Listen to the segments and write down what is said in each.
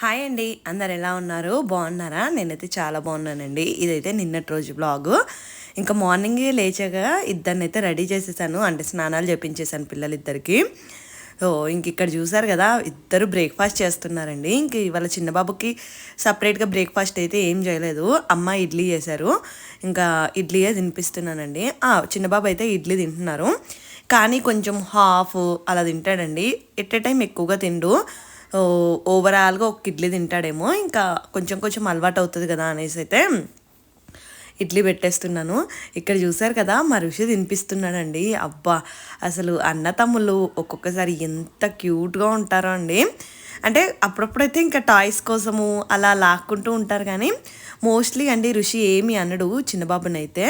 Hi అండి. అందరు ఎలా ఉన్నారు? బాగున్నారా? నేనైతే చాలా బాగున్నానండి. ఇదైతే నిన్నటి రోజు బ్లాగు. ఇంకా మార్నింగే లేచాక అయితే రెడీ చేసేసాను. అంటే స్నానాలు చేపించేసాను పిల్లలిద్దరికి. సో ఇంక ఇక్కడ చూసారు కదా ఇద్దరు బ్రేక్ఫాస్ట్ చేస్తున్నారండి. ఇంక ఇవాళ చిన్న బాబుకి సపరేట్గా బ్రేక్ఫాస్ట్ అయితే ఏం చేయలేదు. అమ్మ ఇడ్లీ చేశారు. ఇంకా ఇడ్లీయే తినిపిస్తున్నానండి. చిన్నబాబు చిన్న బాబు అయితే ఇడ్లీ తింటున్నారు. కానీ కొంచెం హాఫ్ అలా తింటాడండి. ఎట్ ఏ టైం ఎక్కువగా తిండు. ఓవరాల్గా ఒక ఇడ్లీ తింటాడేమో ఇంకా కొంచెం కొంచెం అలవాటు అవుతుంది కదా అనేసి అయితే ఇడ్లీ పెట్టేస్తున్నాను. ఇక్కడ చూసారు కదా మా ఋషి తినిపిస్తున్నాడండి. అబ్బా అసలు అన్న తమ్ముళ్ళు ఒక్కొక్కసారి ఎంత క్యూట్గా ఉంటారో అండి. అంటే అప్పుడప్పుడైతే ఇంకా టాయ్స్ కోసము అలా లాక్కుంటూ ఉంటారు కానీ మోస్ట్లీ అండి ఋషి ఏమి అనడు చిన్నబాబునైతే.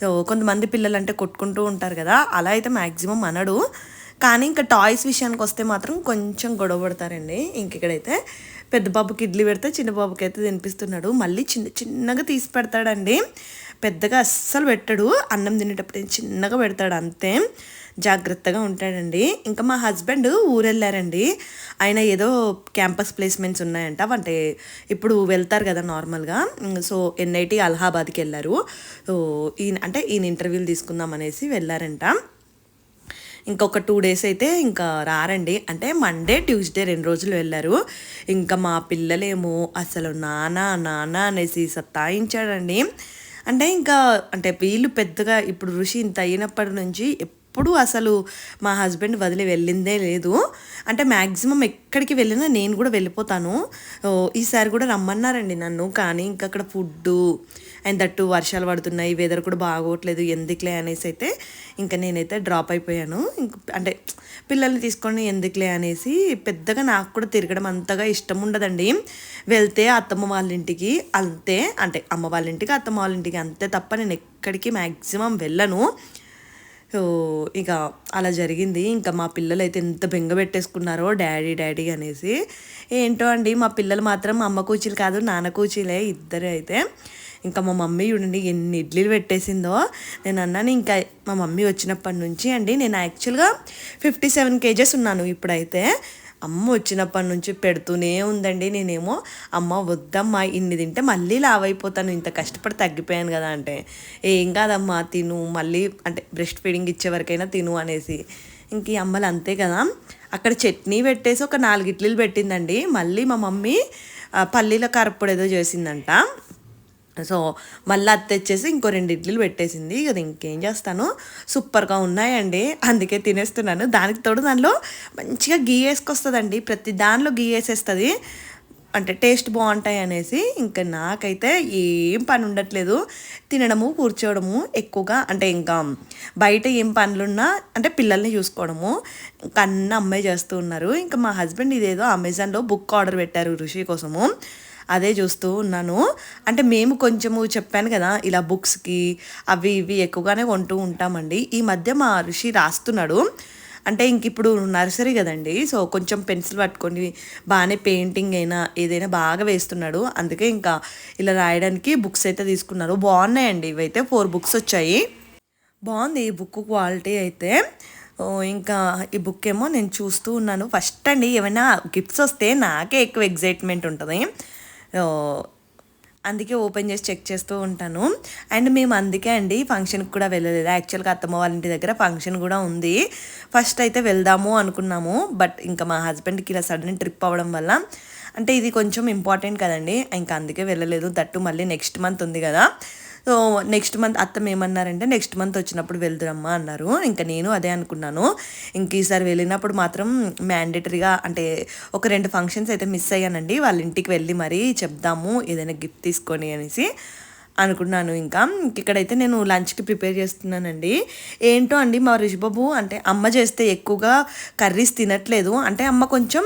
సో కొంతమంది పిల్లలు అంటే కొట్టుకుంటూ ఉంటారు కదా అలా అయితే మ్యాక్సిమం అనడు. కానీ ఇంకా టాయ్స్ విషయానికి వస్తే మాత్రం కొంచెం గొడవ పడతారండి. ఇంక ఇక్కడైతే పెద్ద బాబుకి ఇడ్లీ పెడితే చిన్న బాబుకి అయితే తినిపిస్తున్నాడు. మళ్ళీ చిన్న చిన్నగా తీసి పెడతాడండి. పెద్దగా అస్సలు పెట్టాడు. అన్నం తినేటప్పుడు చిన్నగా పెడతాడు అంతే. జాగ్రత్తగా ఉంటాడండి. ఇంకా మా హస్బెండ్ ఊరెళ్ళారండి. ఆయన ఏదో క్యాంపస్ ప్లేస్మెంట్స్ ఉన్నాయంట. అంటే ఇప్పుడు వెళ్తారు కదా నార్మల్గా. సో ఎన్ఐటి అలహాబాద్కి వెళ్ళారు. సో ఈయన అంటే ఈయన ఇంటర్వ్యూలు తీసుకుందాం అనేసి వెళ్ళారంట. ఇంకొక టూ డేస్ అయితే ఇంకా రారండి. అంటే మండే ట్యూస్డే రెండు రోజులు వెళ్ళారు. ఇంకా మా పిల్లలేమో అసలు నానా నానా అనేసి సత్తాయించాడండి. అంటే ఇంకా అంటే వీళ్ళు పెద్దగా ఇప్పుడు ఋషి ఇంత అయినప్పటి నుంచి ఎప్పుడు అసలు మా హస్బెండ్ వదిలి వెళ్ళిందే లేదు. అంటే మ్యాక్సిమం ఎక్కడికి వెళ్ళినా నేను కూడా వెళ్ళిపోతాను. ఈసారి కూడా రమ్మన్నారండి నన్ను. కానీ ఇంకా అక్కడ ఫుడ్డు అండ్ దట్టు వర్షాలు పడుతున్నాయి వెదర్ కూడా బాగోట్లేదు ఎందుకులే అనేసి అయితే ఇంకా నేనైతే డ్రాప్ అయిపోయాను. ఇంక అంటే పిల్లల్ని తీసుకొని ఎందుకులే అనేసి పెద్దగా నాకు కూడా తిరగడం అంతగా ఇష్టం ఉండదండి. వెళ్తే అత్తమ్మ వాళ్ళ ఇంటికి అంతే అంటే అమ్మ వాళ్ళ ఇంటికి అత్తమ్మ వాళ్ళ ఇంటికి అంతే తప్ప నేను ఎక్కడికి మ్యాక్సిమం వెళ్ళను. ఇక అలా జరిగింది. ఇంకా మా పిల్లలు అయితే ఎంత బెంగ పెట్టేసుకున్నారో డాడీ డాడీ అనేసి. ఏంటో అండి మా పిల్లలు మాత్రం అమ్మ కూచీలు కాదు నాన్న కూచీలే ఇద్దరు అయితే. ఇంకా మా మమ్మీ చూడండి ఎన్ని ఇడ్లీలు పెట్టేసిందో. నేను అన్నాను ఇంకా మా మమ్మీ వచ్చినప్పటి నుంచి అండి నేను యాక్చువల్గా ఫిఫ్టీ సెవెన్ కేజెస్ ఉన్నాను ఇప్పుడైతే. అమ్మ వచ్చినప్పటి నుంచి పెడుతూనే ఉందండి నేనేమో అమ్మ వద్దమ్మా ఇన్ని తింటే మళ్ళీ లావ్ అయిపోతాను ఇంత కష్టపడి తగ్గిపోయాను కదా అంటే. ఏం కాదమ్మా తిను మళ్ళీ అంటే బ్రెస్ట్ ఫీడింగ్ ఇచ్చే వరకైనా తిను అనేసి. ఇంక ఈ అమ్మలు అంతే కదా. అక్కడ చట్నీ పెట్టేసి ఒక నాలుగు ఇడ్లీలు పెట్టిందండి. మళ్ళీ మా మమ్మీ పల్లీల కరప్పుడు ఏదో చేసిందంట. సో మళ్ళీ అది తెచ్చేసి ఇంకో రెండు ఇడ్లీలు పెట్టేసింది. ఇక ఇంకేం చేస్తాను? సూపర్గా ఉన్నాయండి. అందుకే తినేస్తున్నాను. దానికి తోడు దానిలో మంచిగా గీ వేసుకొస్తుందండి. ప్రతి దానిలో గీ వేసేస్తుంది. అంటే టేస్ట్ బాగుంటాయి అనేసి ఇంకా నాకైతే ఏం పని ఉండట్లేదు. తినడము కూర్చోవడము ఎక్కువగా అంటే ఇంకా బయట ఏం పనులున్నా అంటే పిల్లల్ని చూసుకోవడము. ఇంకా అన్న అమ్మాయి చేస్తూ ఉన్నారు. ఇంకా మా హస్బెండ్ ఇదేదో అమెజాన్లో బుక్ ఆర్డర్ పెట్టారు ఋషి కోసము. అదే చూస్తూ ఉన్నాను. అంటే మేము కొంచెము చెప్పాను కదా ఇలా బుక్స్కి అవి ఇవి ఎక్కువగానే కొంటూ ఉంటామండి. ఈ మధ్య మా ఋషి రాస్తున్నాడు. అంటే ఇంక ఇప్పుడు నర్సరీ కదండి సో కొంచెం పెన్సిల్ పట్టుకొని బాగానే పెయింటింగ్ అయినా ఏదైనా బాగా వేస్తున్నాడు. అందుకే ఇంకా ఇలా రాయడానికి బుక్స్ అయితే తీసుకున్నారు. బాగున్నాయండి ఇవైతే ఫోర్ బుక్స్ వచ్చాయి. బాగుంది ఈ బుక్ క్వాలిటీ అయితే. ఓ, ఇంకా ఈ బుక్ ఏమో నేను చూస్తూ ఉన్నాను. ఫస్ట్ అండి ఏమైనా గిఫ్ట్స్ వస్తే నాకే ఎక్కువ ఎగ్జైట్మెంట్ ఉంటుంది. అందుకే ఓపెన్ చేసి చెక్ చేస్తూ ఉంటాను. అండ్ మేము అందుకే అండి ఫంక్షన్కి కూడా వెళ్ళలేదు. యాక్చువల్గా అత్తమ్మ వాళ్ళ ఇంటి దగ్గర ఫంక్షన్ కూడా ఉంది. ఫస్ట్ అయితే వెళ్దాము అనుకున్నాము. బట్ ఇంకా మా హస్బెండ్కి ఇలా సడన్ ట్రిప్ అవ్వడం వల్ల అంటే ఇది కొంచెం ఇంపార్టెంట్ కదండి. ఇంకా అందుకే వెళ్ళలేదు. దట్టు మళ్ళీ నెక్స్ట్ మంత్ ఉంది కదా. సో నెక్స్ట్ మంత్ అత్తమ్మ ఏమన్నారంటే నెక్స్ట్ మంత్ వచ్చినప్పుడు వెళ్దురమ్మా అన్నారు. ఇంకా నేను అదే అనుకున్నాను. ఇంక ఈసారి వెళ్ళినప్పుడు మాత్రం మ్యాండేటరీగా అంటే ఒక రెండు ఫంక్షన్స్ అయితే మిస్ అయ్యానండి. వాళ్ళ ఇంటికి వెళ్ళి మరీ చెప్దాము ఏదైనా గిఫ్ట్ తీసుకొని అనేసి. అనుకున్నాను ఇంకా. ఇక్కడైతే నేను లంచ్కి ప్రిపేర్ చేస్తున్నానండి. ఏంటో అండి మా రిషిబాబు అంటే అమ్మ చేస్తే ఎక్కువగా కర్రీస్ తినట్లేదు. అంటే అమ్మ కొంచెం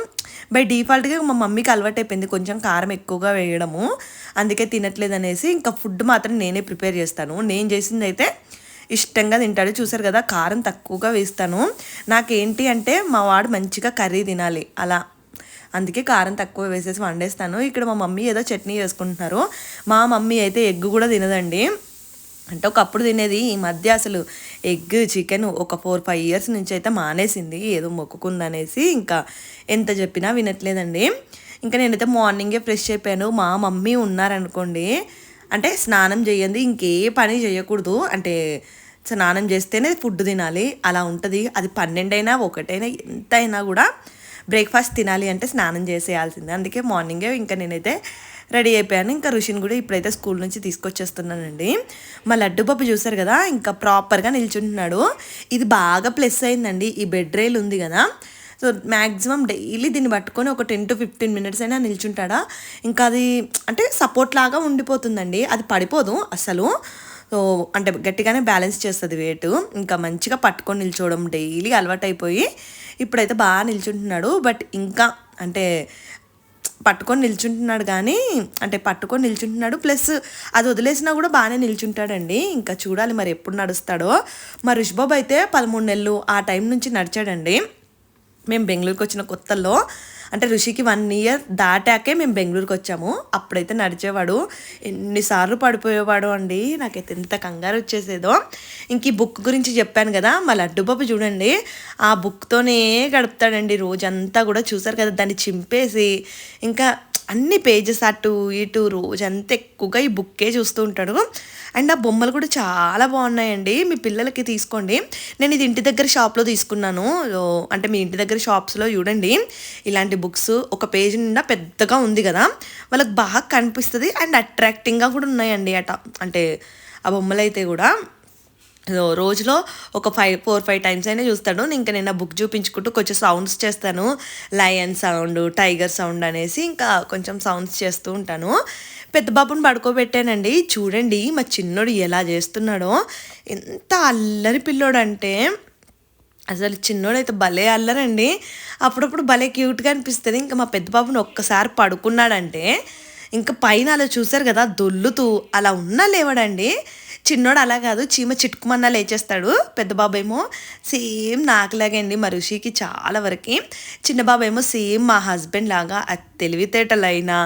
బై డిఫాల్ట్గా మా మమ్మీకి అలవాటు అయిపోయింది కొంచెం కారం ఎక్కువగా వేయడము. అందుకే తినట్లేదు అనేసి ఇంకా ఫుడ్ మాత్రం నేనే ప్రిపేర్ చేస్తాను. నేను చేసింది అయితే ఇష్టంగా తింటాడు. చూసారు కదా కారం తక్కువగా వేస్తాను. నాకేంటి అంటే మా వాడు మంచిగా కర్రీ తినాలి. అలా అందుకే కారం తక్కువ వేసేసి వండేస్తాను. ఇక్కడ మా మమ్మీ ఏదో చట్నీ చేసుకుంటున్నారు. మా మమ్మీ అయితే ఎగ్ కూడా తినదండి. అంటే ఒకప్పుడు తినేది ఈ మధ్య అసలు ఎగ్ చికెన్ ఒక ఫోర్ ఫైవ్ ఇయర్స్ నుంచి అయితే మానేసింది. ఏదో మొక్కుకుందనేసి ఇంకా ఎంత చెప్పినా వినట్లేదండి. ఇంకా నేనైతే మార్నింగే ఫ్రెష్ అయిపోయాను. మా మమ్మీ ఉన్నారనుకోండి అంటే స్నానం చేయండి ఇంకే పని చేయకూడదు. అంటే స్నానం చేస్తేనే ఫుడ్ తినాలి. అలా ఉంటుంది. అది పన్నెండైనా ఒకటైనా ఎంత అయినా కూడా బ్రేక్ఫాస్ట్ తినాలి అంటే స్నానం చేసేయాల్సిందే. అందుకే మార్నింగే ఇంకా నేనైతే రెడీ అయిపోయాను. ఇంకా ఋషిని కూడా ఇప్పుడైతే స్కూల్ నుంచి తీసుకొచ్చేస్తున్నానండి. మా లడ్డు పప్పు చూసారు కదా ఇంకా ప్రాపర్గా నిల్చుంటున్నాడు. ఇది బాగా ప్లస్ అయిందండి. ఈ బెడ్ రైల్ ఉంది కదా. సో మ్యాక్సిమం డైలీ దీన్ని పట్టుకొని ఒక టెన్ టు ఫిఫ్టీన్ మినిట్స్ అయినా నిల్చుంటాడా? ఇంకా అది అంటే సపోర్ట్ లాగా ఉండిపోతుందండి. అది పడిపోదు అసలు. సో అంటే గట్టిగానే బ్యాలెన్స్ చేస్తుంది వెయిట్ ఇంకా మంచిగా పట్టుకొని నిల్చోవడం డైలీ అలవాటు అయిపోయి ఇప్పుడైతే బాగా నిల్చుంటున్నాడు బట్ ఇంకా అంటే పట్టుకొని నిల్చుంటున్నాడు కానీ అంటే పట్టుకొని నిల్చుంటున్నాడు. ప్లస్ అది వదిలేసినా కూడా బాగానే నిల్చుంటాడండి. ఇంకా చూడాలి మరి ఎప్పుడు నడుస్తాడో. మా రుషిబాబు అయితే పదమూడు నెలలు ఆ టైం నుంచి నడిచాడండి. మేము బెంగళూరుకి వచ్చిన కొత్తల్లో అంటే ఋషికి వన్ ఇయర్ దాటాకే మేము బెంగళూరుకి వచ్చాము. అప్పుడైతే నడిచేవాడు ఎన్నిసార్లు పడిపోయేవాడు అండి నాకైతే ఎంత కంగారు వచ్చేసేదో. ఇంక ఈ బుక్ గురించి చెప్పాను కదా మా లడ్డుబాబు చూడండి ఆ బుక్తోనే గడుపుతాడండి రోజంతా కూడా. చూసారు కదా దాన్ని చింపేసి ఇంకా అన్ని పేజెస్ అటు ఇటు రోజంతా ఎక్కువగా ఈ బుక్కే చూస్తూ ఉంటాడు. అండ్ ఆ బొమ్మలు కూడా చాలా బాగున్నాయండి. మీ పిల్లలకి తీసుకోండి. నేను ఇది ఇంటి దగ్గర షాప్లో తీసుకున్నాను. అంటే మీ ఇంటి దగ్గర షాప్స్లో చూడండి. ఇలాంటి బుక్స్ ఒక పేజ్ నిండా పెద్దగా ఉంది కదా. వాళ్ళకి బాగా కనిపిస్తుంది అండ్ అట్రాక్టింగ్గా కూడా ఉన్నాయండి అట. అంటే ఆ బొమ్మలు అయితే కూడా. రోజులో ఒక ఫైవ్ ఫోర్ ఫైవ్ టైమ్స్ అయినా చూస్తాడు. ఇంకా నేను ఆ బుక్ చూపించుకుంటూ కొంచెం సౌండ్స్ చేస్తాను. లయన్ సౌండ్ టైగర్ సౌండ్ అనేసి ఇంకా కొంచెం సౌండ్స్ చేస్తూ ఉంటాను. పెద్ద బాబుని పడుకోబెట్టానండి. చూడండి మా చిన్నోడు ఎలా చేస్తున్నాడో. ఎంత అల్లరి పిల్లోడు అంటే అసలు చిన్నోడైతే భలే అల్లరండి. అప్పుడప్పుడు భలే క్యూట్గా అనిపిస్తుంది. ఇంకా మా పెద్ద బాబుని ఒక్కసారి పడుకున్నాడంటే ఇంకా పైన అలా చూశారు కదా దొల్లుతూ అలా ఉన్నా లేవడండి. చిన్నోడు అలా కాదు చీమ చిట్టుకుమన్నా లేచేస్తాడు పెద్ద బాబు ఏమో సేమ్ నాకులాగే అండి మా ఋషికి చాలా వరకు. చిన్న బాబు ఏమో సేమ్ మా హస్బెండ్ లాగా తెలివితేటలైనా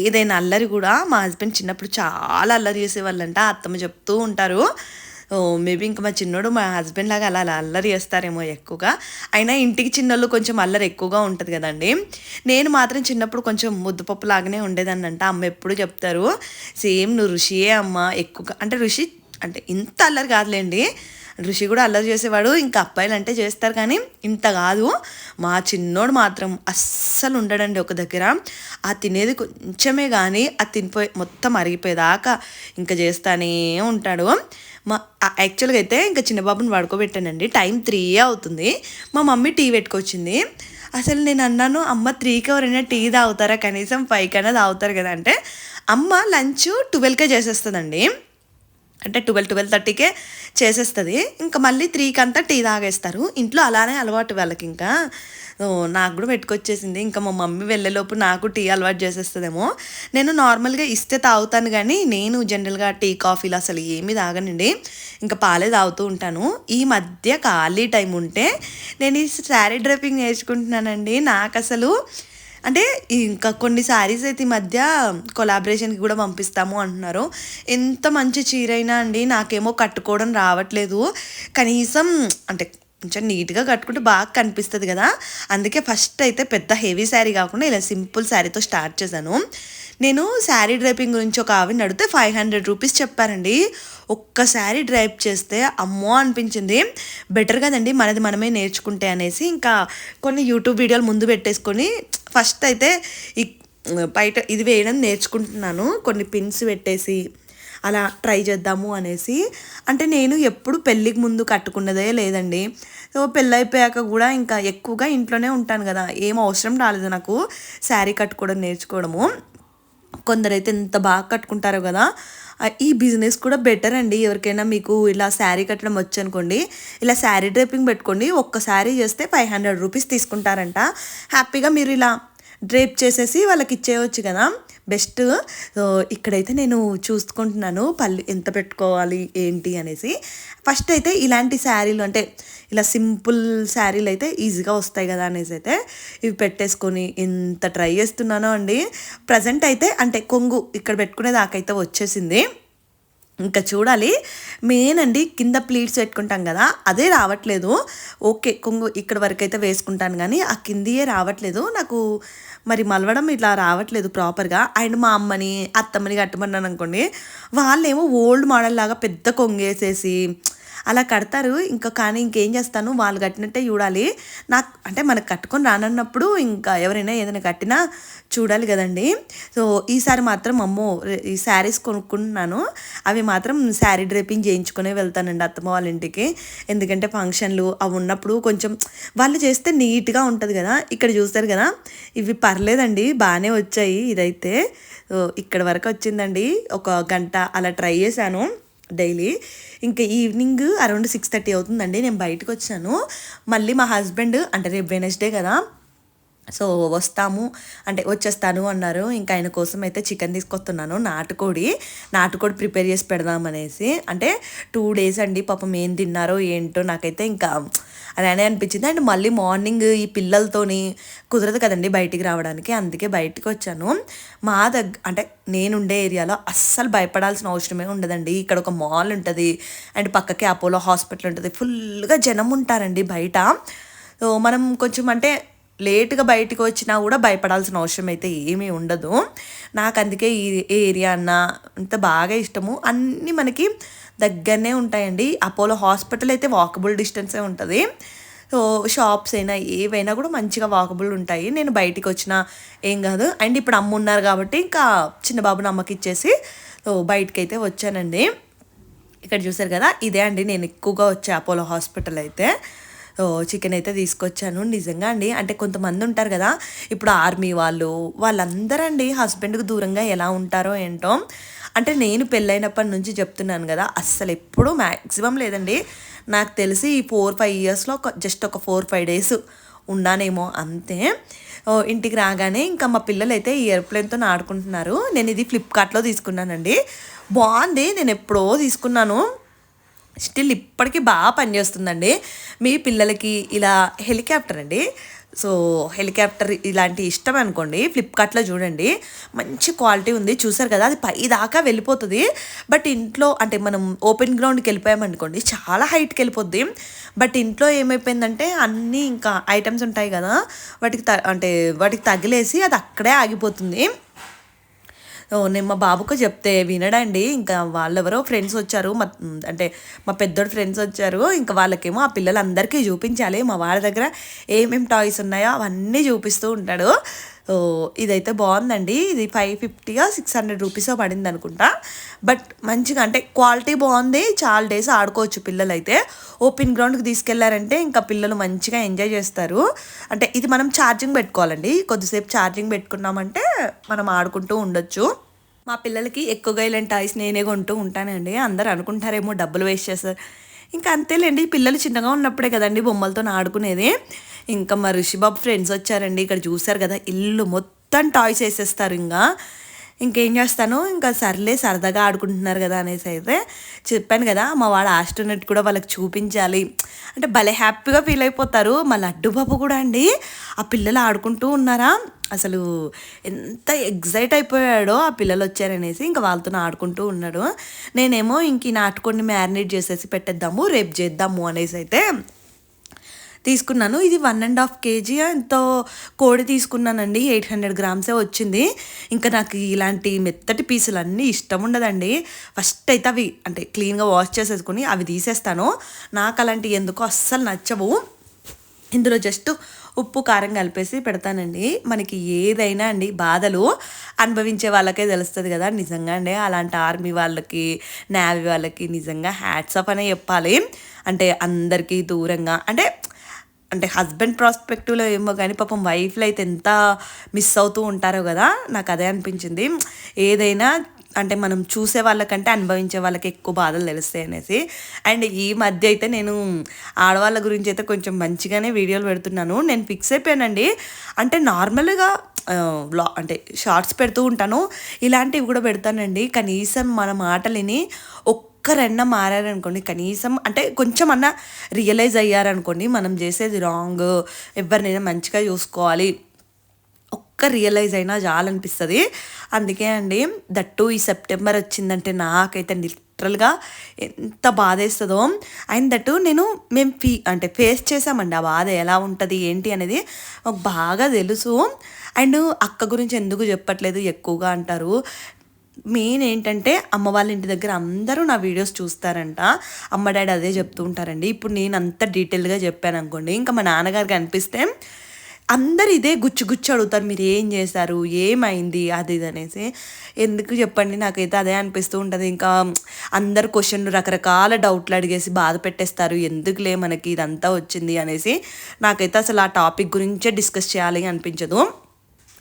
ఏదైనా అల్లరి కూడా మా హస్బెండ్ చిన్నప్పుడు చాలా అల్లరి చేసేవాళ్ళంట అత్తమ్మ చెప్తూ ఉంటారు. మేబీ ఇంకా మా చిన్నోడు మా హస్బెండ్ లాగా అలా అలా అల్లరి చేస్తారేమో ఎక్కువగా. అయినా ఇంటికి చిన్నోళ్ళు కొంచెం అల్లరి ఎక్కువగా ఉంటుంది కదండి. నేను మాత్రం చిన్నప్పుడు కొంచెం ముద్దపప్పు లాగానే ఉండేదాన్ని అంట అమ్మ ఎప్పుడు చెప్తారు సేమ్ నువ్వు ఋషియే అమ్మ ఎక్కువగా అంటే ఋషి అంటే ఇంత అల్లరి కాదులేండి. ఋషి కూడా అల్లరి చేసేవాడు. ఇంకా అబ్బాయిలు అంటే చేస్తారు కానీ ఇంత కాదు. మా చిన్నోడు మాత్రం అస్సలు ఉండడండి ఒక దగ్గర. ఆ తినేది కొంచెమే కానీ ఆ తినిపోయి మొత్తం అరిగిపోయేదాకా ఇంకా చేస్తానే ఉంటాడు. మా యాక్చువల్గా అయితే ఇంకా చిన్నబాబుని పడుకోబెట్టానండి. టైం త్రీ అవుతుంది. మా మమ్మీ టీ పెట్టుకొచ్చింది. అసలు నేను అన్నాను అమ్మ త్రీకి ఎవరైనా టీ తాగుతారా? కనీసం ఫైవ్ కన్నా తాగుతారు కదా అంటే అమ్మ లంచ్ ట్వెల్వ్కే చేసేస్తుందండి. అంటే ట్వెల్వ్ ట్వెల్వ్ థర్టీకే చేసేస్తుంది. ఇంకా మళ్ళీ త్రీకి అంతా టీ తాగేస్తారు. ఇంట్లో అలానే అలవాటు వాళ్ళకి ఇంకా నాకు కూడా పెట్టుకొచ్చేసింది. ఇంకా మా మమ్మీ వెళ్ళేలోపు నాకు టీ అలవాటు చేసేస్తుందేమో. నేను నార్మల్గా ఇస్తే తాగుతాను కానీ నేను జనరల్గా టీ కాఫీలు అసలు ఏమీ తాగనండి. ఇంకా పాలే తాగుతూ ఉంటాను. ఈ మధ్య ఖాళీ టైం ఉంటే నేను ఈ శారీ డ్రైపింగ్ నేర్చుకుంటున్నానండి. నాకు అసలు అంటే ఇంకా కొన్ని శారీస్ అయితే ఈ మధ్య కొలాబరేషన్కి కూడా పంపిస్తాము అంటున్నారు. ఎంత మంచి చీర అయినా అండి నాకేమో కట్టుకోవడం రావట్లేదు. కనీసం అంటే కొంచెం నీట్గా కట్టుకుంటే బాగా కనిపిస్తుంది కదా. అందుకే ఫస్ట్ అయితే పెద్ద హెవీ శారీ కాకుండా ఇలా సింపుల్ శారీతో స్టార్ట్ చేశాను. నేను శారీ డ్రైపింగ్ గురించి ఒక ఆవిడని అడిగితే ఫైవ్ హండ్రెడ్ రూపీస్ చెప్పారండి. ఒక్క శారీ డ్రైప్ చేస్తే అమ్మో అనిపించింది. బెటర్ కదండి మనది మనమే నేర్చుకుంటే అనేసి ఇంకా కొన్ని యూట్యూబ్ వీడియోలు ముందు పెట్టేసుకొని ఫస్ట్ అయితే ఈ బయట ఇది వేయడం నేర్చుకుంటున్నాను. కొన్ని పిన్స్ పెట్టేసి అలా ట్రై చేద్దాము అనేసి. అంటే నేను ఎప్పుడు పెళ్ళికి ముందు కట్టుకున్నదే లేదండి. సో పెళ్ళి అయిపోయాక కూడా ఇంకా ఎక్కువగా ఇంట్లోనే ఉంటాను కదా ఏం అవసరం రాలేదు నాకు శారీ కట్టుకోవడం నేర్చుకోవడము. కొందరైతే ఎంత బాగా కట్టుకుంటారో కదా ఈ బిజినెస్ కూడా బెటర్ అండి. ఎవరికైనా మీకు ఇలా శారీ కట్టడం వచ్చనుకోండి ఇలా శారీ డ్రేపింగ్ పెట్టుకోండి ఒక్క శారీ చేస్తే ఫైవ్ హండ్రెడ్ రూపీస్ తీసుకుంటారంట. హ్యాపీగా మీరు ఇలా డ్రేప్ చేసేసి వాళ్ళకి ఇచ్చేయవచ్చు కదా. బెస్ట్. ఇక్కడైతే నేను చూసుకుంటున్నాను పళ్ళు ఎంత పెట్టుకోవాలి ఏంటి అనేసి. ఫస్ట్ అయితే ఇలాంటి శారీలు అంటే ఇలా సింపుల్ శారీలు అయితే ఈజీగా వస్తాయి కదా అనేసి అయితే ఇవి పెట్టేసుకొని ఎంత ట్రై చేస్తున్నానో అండి. ప్రజెంట్ అయితే అంటే కొంగు ఇక్కడ పెట్టుకునే దాకైతే వచ్చేసింది. ఇంకా చూడాలి. మెయిన్ అండి కింద ప్లీట్స్ పెట్టుకుంటాం కదా అదే రావట్లేదు. ఓకే కొంగు ఇక్కడ వరకు అయితే వేసుకుంటాను కానీ ఆ కిందియే రావట్లేదు. నాకు మరి మలవడం ఇట్లా రావట్లేదు ప్రాపర్గా. అండ్ మా అమ్మని అత్తమ్మని కట్టమన్నాను అనుకోండి వాళ్ళేమో ఓల్డ్ మోడల్ లాగా పెద్ద కొంగేసేసి అలా కడతారు. ఇంకా కానీ ఇంకేం చేస్తాను? వాళ్ళు కట్టినట్టే చూడాలి. నాకు అంటే మనకు కట్టుకొని రానన్నప్పుడు ఇంకా ఎవరైనా ఏదైనా కట్టినా చూడాలి కదండి. సో ఈసారి మాత్రం అమ్మో ఈ శారీస్ కొనుక్కుంటున్నాను. అవి మాత్రం శారీ డ్రైపింగ్ చేయించుకునే వెళ్తానండి అత్తమ్మ వాళ్ళ ఇంటికి. ఎందుకంటే ఫంక్షన్లు అవి ఉన్నప్పుడు కొంచెం వాళ్ళు చేస్తే నీట్గా ఉంటుంది కదా. ఇక్కడ చూస్తారు కదా ఇవి పర్లేదండి బాగానే వచ్చాయి ఇదైతే. సో ఇక్కడ వరకు వచ్చిందండి. ఒక గంట అలా ట్రై చేశాను. డైలీ. ఇంకా ఈవినింగ్ అరౌండ్ సిక్స్ థర్టీ అవుతుందండి. నేను బయటకు వచ్చాను మళ్ళీ మా హస్బెండ్ అంటే రేపు వెనస్డే కదా సో వస్తాము. అంటే వచ్చేస్తాను అన్నారు. ఇంకా ఆయన కోసం అయితే చికెన్ తీసుకొస్తున్నాను నాటుకోడి. నాటుకోడి ప్రిపేర్ చేసి పెడదామనేసి. అంటే టూ డేస్ అండి పాపం ఏం తిన్నారో ఏంటో నాకైతే ఇంకా అలానే అనిపించింది. అండ్ మళ్ళీ మార్నింగ్ ఈ పిల్లలతోని కుదరదు కదండి బయటికి రావడానికి. అందుకే బయటికి వచ్చాను. మా దగ్గర అంటే నేనుండే ఏరియాలో అస్సలు భయపడాల్సిన అవసరమే ఉండదండి. ఇక్కడ ఒక మాల్ ఉంటుంది. అండ్ పక్కకే అపోలో హాస్పిటల్ ఉంటుంది. ఫుల్గా జనం ఉంటారండి బయట. సో మనం కొంచెం అంటే లేట్గా బయటకు వచ్చినా కూడా భయపడాల్సిన అవసరం అయితే ఏమీ ఉండదు. నాకు అందుకే ఈ ఏరియా అన్న అంత బాగా ఇష్టము. అన్నీ మనకి దగ్గరనే ఉంటాయండి. అపోలో హాస్పిటల్ అయితే వాకబుల్ డిస్టెన్సే ఉంటుంది. సో షాప్స్ అయినా ఏవైనా కూడా మంచిగా వాకబుల్ ఉంటాయి. నేను బయటికి వచ్చిన ఏం కాదు. అండ్ ఇప్పుడు అమ్మ ఉన్నారు కాబట్టి ఇంకా చిన్న బాబుని అమ్మకి ఇచ్చేసి సో బయటకి అయితే వచ్చానండి. ఇక్కడ చూసారు కదా ఇదే అండి. నేను ఎక్కువగా వచ్చే అపోలో హాస్పిటల్ అయితే. చికెన్ అయితే తీసుకొచ్చాను. నిజంగా అండి. అంటే కొంతమంది ఉంటారు కదా ఇప్పుడు ఆర్మీ వాళ్ళు వాళ్ళందరూ అండి హస్బెండ్కి దూరంగా ఎలా ఉంటారో ఏంటో. అంటే నేను పెళ్ళైనప్పటి నుంచి చెప్తున్నాను కదా అస్సలు ఎప్పుడూ మ్యాక్సిమం లేదండి. నాకు తెలిసి ఈ ఫోర్ ఫైవ్ ఇయర్స్లో ఒక జస్ట్ ఒక ఫోర్ ఫైవ్ డేస్ ఉన్నానేమో అంతే. ఇంటికి రాగానే ఇంకా మా పిల్లలు అయితే ఈ ఎయిర్ప్లేన్తో ఆడుకుంటున్నారు. నేను ఇది ఫ్లిప్కార్ట్లో తీసుకున్నానండి. బాగుంది నేను ఎప్పుడో తీసుకున్నాను. స్టిల్ ఇప్పటికీ బాగా పనిచేస్తుందండి. మీ పిల్లలకి ఇలా హెలికాప్టర్ అండి. సో హెలికాప్టర్ ఇలాంటి ఇష్టం అనుకోండి ఫ్లిప్కార్ట్లో చూడండి మంచి క్వాలిటీ ఉంది. చూసారు కదా అది పై దాకా వెళ్ళిపోతుంది. బట్ ఇంట్లో అంటే మనం ఓపెన్ గ్రౌండ్కి వెళ్ళిపోయామనుకోండి చాలా హైట్కి వెళ్ళిపోద్ది. బట్ ఇంట్లో ఏమైపోయిందంటే అన్నీ ఇంకా ఐటమ్స్ ఉంటాయి కదా వాటికి త అంటే వాటికి తగిలేసి అది అక్కడే ఆగిపోతుంది. నేను మా బాబుకు చెప్తే వినడండి. ఇంకా వాళ్ళెవరో ఫ్రెండ్స్ వచ్చారు. మా అంటే మా పెద్దోడు ఫ్రెండ్స్ వచ్చారు. ఇంకా వాళ్ళకేమో ఆ పిల్లలందరికీ చూపించాలి. మా వాళ్ళ దగ్గర ఏమేమి టాయ్స్ ఉన్నాయో అవన్నీ చూపిస్తూ ఉంటాడు. ఇదైతే బాగుందండి. ఇది ఫైవ్ ఫిఫ్టీగా సిక్స్ హండ్రెడ్ రూపీస్ పడింది అనుకుంటా. బట్ మంచిగా అంటే క్వాలిటీ బాగుంది. చాలా డేస్ ఆడుకోవచ్చు పిల్లలు అయితే ఓపెన్ గ్రౌండ్కి తీసుకెళ్ళారంటే ఇంకా పిల్లలు మంచిగా ఎంజాయ్ చేస్తారు. అంటే ఇది మనం ఛార్జింగ్ పెట్టుకోవాలండి. కొద్దిసేపు ఛార్జింగ్ పెట్టుకున్నామంటే మనం ఆడుకుంటూ ఉండొచ్చు. మా పిల్లలకి ఎక్కువగా ఇలాంటి టాయ్స్ నేనే కొంటూ ఉంటానండి. అందరు అనుకుంటారేమో డబ్బులు వేస్ట్ చేస్తారు. ఇంకా అంతేలేండి. పిల్లలు చిన్నగా ఉన్నప్పుడే కదండి బొమ్మలతో ఆడుకునేది. ఇంకా మా రిషిబాబు ఫ్రెండ్స్ వచ్చారండి ఇక్కడ చూశారు కదా ఇల్లు మొత్తం టాయ్స్ వేసేస్తారు ఇంకా. ఇంకేం చేస్తాను ఇంకా సర్లే సరదాగా ఆడుకుంటున్నారు కదా అనేసి అయితే చెప్పాను కదా మా వాడు ఆస్ట్రోనెట్ కూడా వాళ్ళకి చూపించాలి. అంటే భలే హ్యాపీగా ఫీల్ అయిపోతారు. మా లడ్డు బాబు కూడా అండి ఆ పిల్లలు ఆడుకుంటూ ఉన్నారా? అసలు ఎంత ఎగ్జైట్ అయిపోయాడో ఆ పిల్లలు వచ్చారనేసి ఇంకా వాళ్ళతో ఆడుకుంటూ ఉన్నాడు. నేనేమో ఇంక ఈ నాటుకొని మ్యారినేట్ చేసేసి పెట్టేద్దాము రేపు చేద్దాము అనేసి అయితే తీసుకున్నాను. ఇది వన్ అండ్ హాఫ్ కేజీ ఎంతో కోడి తీసుకున్నానండి. ఎయిట్ హండ్రెడ్ గ్రామ్సే వచ్చింది. ఇంకా నాకు ఇలాంటి మెత్తటి పీసులు అన్నీ ఇష్టం ఉండదండి. ఫస్ట్ అయితే అవి అంటే క్లీన్గా వాష్ చేసేసుకుని అవి తీసేస్తాను. నాకు అలాంటివి ఎందుకో అస్సలు నచ్చవు. ఇందులో జస్ట్ ఉప్పు కారం కలిపేసి పెడతానండి. మనకి ఏదైనా అండి బాధలు అనుభవించే వాళ్ళకే తెలుస్తుంది కదా. నిజంగా అండి అలాంటి ఆర్మీ వాళ్ళకి నేవీ వాళ్ళకి నిజంగా హ్యాట్స్ ఆఫ్ అనే చెప్పాలి. అంటే అందరికీ దూరంగా అంటే అంటే హస్బెండ్ ప్రాస్పెక్టివ్లో ఏమో కానీ పాపం వైఫ్లో అయితే ఎంత మిస్ అవుతూ ఉంటారో కదా నాకు అదే అనిపించింది. ఏదైనా అంటే మనం చూసే వాళ్ళకంటే అనుభవించే వాళ్ళకి ఎక్కువ బాధలు తెలుస్తాయి అనేసి. అండ్ ఈ మధ్య అయితే నేను ఆడవాళ్ళ గురించి అయితే కొంచెం మంచిగానే వీడియోలు పెడుతున్నాను. నేను ఫిక్స్ అయిపోయానండి. అంటే నార్మల్గా ఆ, వ్లా అంటే షార్ట్స్ పెడుతూ ఉంటాను. ఇలాంటివి కూడా పెడతానండి. కనీసం మన మాటలని ఒక్కరన్నా మారారనుకోండి కనీసం అంటే కొంచెం అన్నా రియలైజ్ అయ్యారనుకోండి మనం చేసేది రాంగ్ ఎవరినైనా మంచిగా చూసుకోవాలి ఒక్క రియలైజ్ అయినా చాలనిపిస్తుంది. అందుకే అండి దట్టు ఈ సెప్టెంబర్ వచ్చిందంటే నాకైతే లిటరల్గా ఎంత బాధేస్తుందో. అండ్ దట్టు నేను మేము ఫీ అంటే ఫేస్ చేసామండి ఆ బాధ ఎలా ఉంటుంది ఏంటి అనేది మాకు బాగా తెలుసు. అండ్ అక్క గురించి ఎందుకు చెప్పట్లేదు ఎక్కువగా అంటారు. మెయిన్ ఏంటంటే అమ్మ వాళ్ళ ఇంటి దగ్గర అందరూ నా వీడియోస్ చూస్తారంట. అమ్మ డాడీ అదే చెప్తూ ఉంటారండి. ఇప్పుడు నేను అంత డీటెయిల్గా చెప్పాను అనుకోండి ఇంకా మా నాన్నగారికి అనిపిస్తే అందరు ఇదే గుచ్చు గుచ్చు అడుగుతారు మీరు ఏం చేశారు? ఏమైంది? అది ఇది అనేసి. ఎందుకు చెప్పండి నాకైతే అదే అనిపిస్తూ ఉంటుంది. ఇంకా అందరు క్వశ్చన్లు రకరకాల డౌట్లు అడిగేసి బాధ పెట్టేస్తారు. ఎందుకులే మనకి ఇదంతా వచ్చింది? అనేసి నాకైతే అసలు ఆ టాపిక్ గురించే డిస్కస్ చేయాలి అనిపించదు.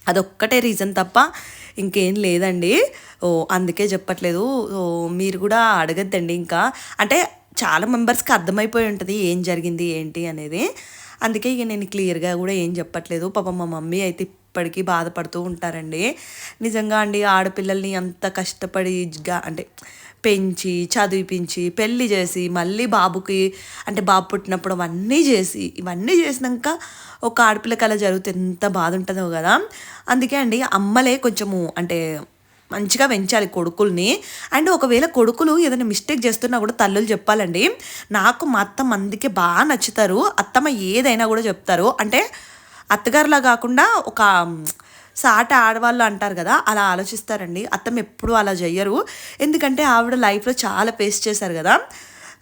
అదొక్కటే రీజన్ తప్ప ఇంకేం లేదండి. ఓ అందుకే చెప్పట్లేదు. ఓ మీరు కూడా అడగద్దండి ఇంకా. అంటే చాలా మెంబర్స్కి అర్థమైపోయి ఉంటుంది ఏం జరిగింది ఏంటి అనేది. అందుకే ఇక నేను క్లియర్గా కూడా ఏం చెప్పట్లేదు. పాప మా మమ్మీ అయితే ఇప్పటికీ బాధపడుతూ ఉంటారండి. నిజంగా అండి ఆడపిల్లల్ని అంత కష్టపడిగా అంటే పెంచి చదివిపించి పెళ్ళి చేసి మళ్ళీ బాబుకి అంటే బాబు పుట్టినప్పుడు అవన్నీ చేసి ఇవన్నీ చేసినాక ఒక ఆడపిల్లకి అలా జరిగితే ఎంత బాధ ఉంటుందో కదా. అందుకే అండి అమ్మలే కొంచెము అంటే మంచిగా పెంచాలి కొడుకుల్ని. అండ్ ఒకవేళ కొడుకులు ఏదైనా మిస్టేక్ చేస్తున్నా కూడా తల్లులు చెప్పాలండి నాకు మా అత్తమ్మ అందుకే బాగా నచ్చుతారు అత్తమ్మ ఏదైనా కూడా చెప్తారు. అంటే అత్తగారిలా కాకుండా ఒక సాట ఆడవాళ్ళు అంటారు కదా అలా ఆలోచిస్తారండి. అత్తమ్మ ఎప్పుడు అలా చెయ్యరు. ఎందుకంటే ఆవిడ లైఫ్లో చాలా ఫేస్ చేశారు కదా.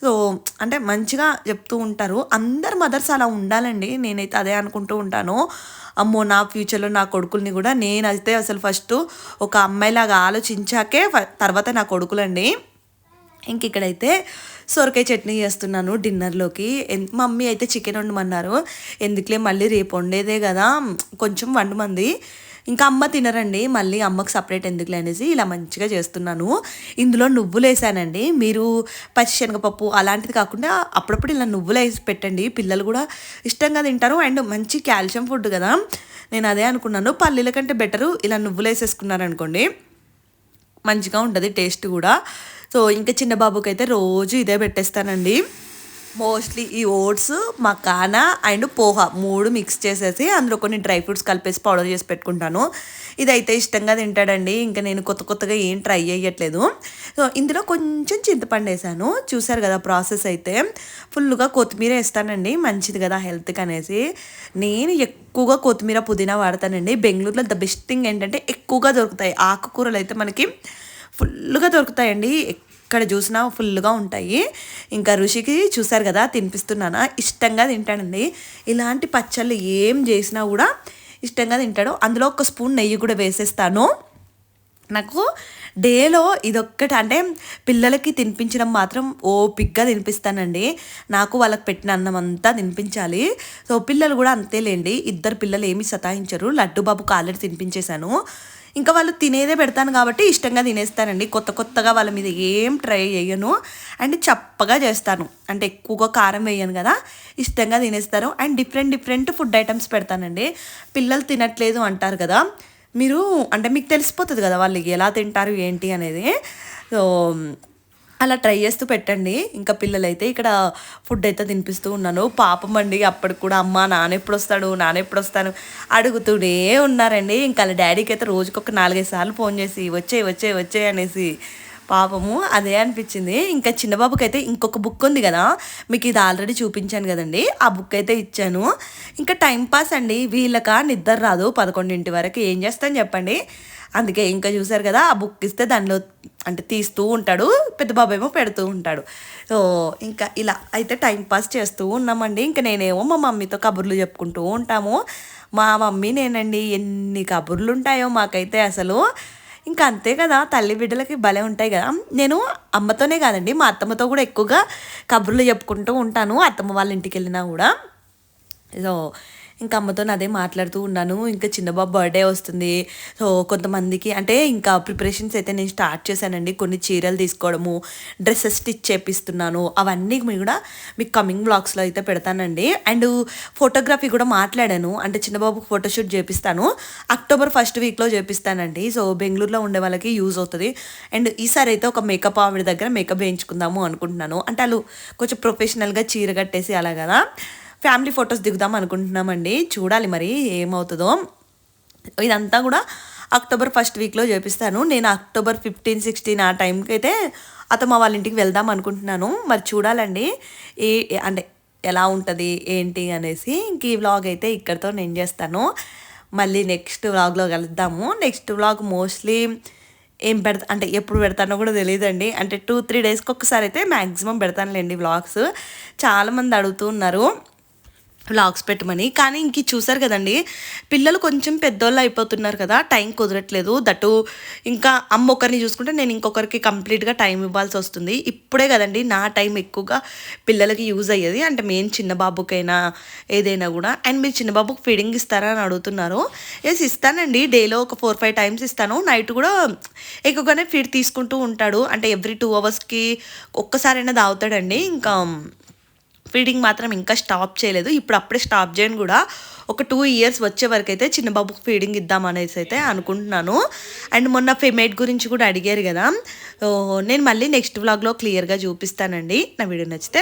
సో అంటే మంచిగా చెప్తూ ఉంటారు. అందరు మదర్స్ అలా ఉండాలండి. నేనైతే అదే అనుకుంటూ ఉంటాను. అమ్మో నా ఫ్యూచర్లో నా కొడుకుల్ని కూడా నేనైతే అసలు ఫస్ట్ ఒక అమ్మాయిలాగా ఆలోచించాకే ఫ- తర్వాత నా కొడుకులండి. ఇంక ఇక్కడైతే సొరకాయ చట్నీ చేస్తున్నాను డిన్నర్లోకి. మమ్మీ అయితే చికెన్ వండమన్నారు. ఎందుకులే మళ్ళీ రేపు వండేదే కదా కొంచెం వండమంది. ఇంకా అమ్మ తినరండి మళ్ళీ అమ్మకు సపరేట్ ఎందుకులే అనేసి ఇలా మంచిగా చేస్తున్నాను. ఇందులో నువ్వులు వేసానండి. మీరు పచ్చిశనగపప్పు అలాంటిది కాకుండా అప్పుడప్పుడు ఇలా నువ్వులు వేసి పెట్టండి. పిల్లలు కూడా ఇష్టంగా తింటారు. అండ్ మంచి కాల్షియం ఫుడ్ కదా. నేను అదే అనుకున్నాను. పల్లీల కంటే బెటరు ఇలా నువ్వులు వేసేసుకున్నారనుకోండి మంచిగా ఉంటుంది టేస్ట్ కూడా. సో ఇంకా చిన్న బాబుకి అయితే రోజు ఇదే పెట్టేస్తానండి. మోస్ట్లీ ఈ ఓట్స్ మకానా అండ్ పోహా మూడు మిక్స్ చేసేసి అందులో కొన్ని డ్రై ఫ్రూట్స్ కలిపేసి పౌడర్ చేసి పెట్టుకుంటాను. ఇదైతే ఇష్టంగా తింటాడండి. ఇంకా నేను కొత్త కొత్తగా ఏం ట్రై చేయట్లేదు సో ఇందులో కొంచెం చింతపండు వేసాను. చూసారు కదా ప్రాసెస్ అయితే. ఫుల్గా కొత్తిమీర వేస్తానండి. మంచిది కదా హెల్త్కి అనేసి. నేను ఎక్కువగా కొత్తిమీర పుదీనా వాడతానండి. బెంగళూరులో ద బెస్ట్ థింగ్ ఏంటంటే ఎక్కువగా దొరుకుతాయి. ఆకుకూరలు అయితే మనకి ఫుల్గా దొరుకుతాయండి. ఎక్కడ చూసినా ఫుల్గా ఉంటాయి. ఇంకా రుషికి చూశారు కదా తినిపిస్తున్నానా? ఇష్టంగా తింటాడండి. ఇలాంటి పచ్చళ్ళు ఏం చేసినా కూడా ఇష్టంగా తింటాడు. అందులో ఒక స్పూన్ నెయ్యి కూడా వేసేస్తాను. నాకు డేలో ఇదొక్కటి అంటే పిల్లలకి తినిపించడం మాత్రం ఓపిక్గా తినిపిస్తానండి. నాకు వాళ్ళకి పెట్టిన అన్నం అంతా తినిపించాలి. సో పిల్లలు కూడా అంతేలేండి. ఇద్దరు పిల్లలు ఏమి సతాయించరు. లడ్డు బాబుకు ఆల్రెడీ తినిపించేశాను. ఇంకా వాళ్ళు తినేదే పెడతాను కాబట్టి ఇష్టంగా తినేస్తానండి కొత్త కొత్తగా వాళ్ళ మీద ఏం ట్రై చేయను అండ్ చప్పగా చేస్తాను. అంటే ఎక్కువగా కారం వేయను కదా ఇష్టంగా తినేస్తారు. And different different food items పెడతానండి. పిల్లలు తినట్లేదు అంటారు కదా మీరు అంటే మీకు తెలిసిపోతుంది కదా వాళ్ళు ఎలా తింటారు ఏంటి అనేది. సో అలా ట్రై చేస్తూ పెట్టండి. ఇంకా పిల్లలైతే ఇక్కడ ఫుడ్ అయితే తినిపిస్తూ ఉన్నాను. పాపం అండి అప్పటికి కూడా అమ్మ నాన్న ఎప్పుడు వస్తాడు నాన్న ఎప్పుడు వస్తాను అడుగుతూనే ఉన్నారండి. ఇంకా వాళ్ళ డాడీకి అయితే రోజుకొక నాలుగైదు సార్లు ఫోన్ చేసి వచ్చే వచ్చే వచ్చే అనేసి పాపము అదే అనిపించింది. ఇంకా చిన్నబాబుకి అయితే ఇంకొక బుక్ ఉంది కదా మీకు ఇది ఆల్రెడీ చూపించాను కదండి. ఆ బుక్ అయితే ఇచ్చాను. ఇంకా టైం పాస్ అండి వీళ్ళక నిద్ర రాదు పదకొండింటి వరకు. ఏం చేస్తాను చెప్పండి? అందుకే ఇంకా చూసారు కదా ఆ బుక్ ఇస్తే దానిలో అంటే తీస్తూ ఉంటాడు పెద్ద బాబు ఏమో పెడుతూ ఉంటాడు. సో ఇంకా ఇలా అయితే టైం పాస్ చేస్తూ ఉన్నామండి. ఇంకా నేనేమో మా మమ్మీతో కబుర్లు చెప్పుకుంటూ ఉంటాము. మా మమ్మీ నేనండి ఎన్ని కబుర్లు ఉంటాయో మాకైతే అసలు. ఇంకా అంతే కదా తల్లి బిడ్డలకి భలే ఉంటాయి కదా. నేను అమ్మతోనే కాదండి మా అత్తమ్మతో కూడా ఎక్కువగా కబుర్లు చెప్పుకుంటూ ఉంటాను అత్తమ్మ వాళ్ళ ఇంటికి వెళ్ళినా కూడా. సో ఇంకా అమ్మతో అదే మాట్లాడుతూ ఉన్నాను. ఇంకా చిన్నబాబు బర్త్డే వస్తుంది. సో కొంతమందికి అంటే ఇంకా ప్రిపరేషన్స్ అయితే నేను స్టార్ట్ చేశానండి. కొన్ని చీరలు తీసుకోవడము డ్రెస్సెస్ స్టిచ్ చేపిస్తున్నాను. అవన్నీ కూడా మీకు కమింగ్ బ్లాగ్స్లో అయితే పెడతానండి. అండ్ ఫోటోగ్రఫీ కూడా మాట్లాడాను. అంటే చిన్నబాబుకి ఫోటోషూట్ చేపిస్తాను. అక్టోబర్ ఫస్ట్ వీక్లో చేపిస్తానండి. సో బెంగళూరులో ఉండే వాళ్ళకి యూజ్ అవుతుంది. అండ్ ఈసారి అయితే ఒక మేకప్ ఆవిడ దగ్గర మేకప్ వేయించుకుందాము అనుకుంటున్నాను. అంటే వాళ్ళు కొంచెం ప్రొఫెషనల్గా చీర కట్టేసి అలా కదా. ఫ్యామిలీ ఫొటోస్ దిగుదాం అనుకుంటున్నామండి. చూడాలి మరి ఏమవుతుందో. ఇదంతా కూడా అక్టోబర్ ఫస్ట్ వీక్లో చేపిస్తాను. నేను అక్టోబర్ ఫిఫ్టీన్ సిక్స్టీన్ ఆ టైంకి అయితే అతను వాళ్ళ ఇంటికి వెళ్దాం అనుకుంటున్నాను. మరి చూడాలండి. ఈ అంటే ఎలా ఉంటుంది ఏంటి అనేసి ఇంక ఈ వ్లాగ్ అయితే ఇక్కడితో నేను చేస్తాను. మళ్ళీ నెక్స్ట్ వ్లాగ్లో కలుద్దాము. నెక్స్ట్ వ్లాగ్ మోస్ట్లీ ఏం పెడతా అంటే ఎప్పుడు పెడతానో కూడా తెలియదండి. అంటే టూ త్రీ డేస్కి ఒకసారి అయితే మ్యాక్సిమం పెడతానులేండి వ్లాగ్స్. చాలామంది అడుగుతూ ఉన్నారు. వ్లాగ్స్ పెట్టమని. కానీ ఇంక చూసారు కదండి పిల్లలు కొంచెం పెద్దోళ్ళు అయిపోతున్నారు కదా టైం కుదరట్లేదు. దట్టు ఇంకా అమ్మ ఒకరిని చూసుకుంటే నేను ఇంకొకరికి కంప్లీట్గా టైం ఇవ్వాల్సి వస్తుంది. ఇప్పుడే కదండి నా టైం ఎక్కువగా పిల్లలకి యూజ్ అయ్యేది. అంటే మెయిన్ చిన్న బాబుకైనా ఏదైనా కూడా. అండ్ మీరు చిన్న బాబుకి ఫీడింగ్ ఇస్తారా అని అడుగుతున్నారు. ఎస్ ఇస్తానండి. డేలో ఒక ఫోర్ ఫైవ్ టైమ్స్ ఇస్తాను. నైట్ కూడా ఎక్కువగానే ఫీడ్ తీసుకుంటూ ఉంటాడు. అంటే ఎవ్రీ టూ అవర్స్కి ఒక్కసారైనా తాగుతాడండి. ఇంకా ఫీడింగ్ మాత్రం ఇంకా స్టాప్ చేయలేదు. ఇప్పుడు అప్పుడే స్టాప్ చేయను కూడా. ఒక టూ ఇయర్స్ వచ్చే వరకు అయితే చిన్న బాబుకి ఫీడింగ్ ఇద్దాం అనేసి అయితే అనుకుంటున్నాను. అండ్ మొన్న ఫెమేట్ గురించి కూడా అడిగారు కదా. నేను మళ్ళీ నెక్స్ట్ వ్లాగ్లో క్లియర్గా చూపిస్తానండి. నా వీడియో నచ్చితే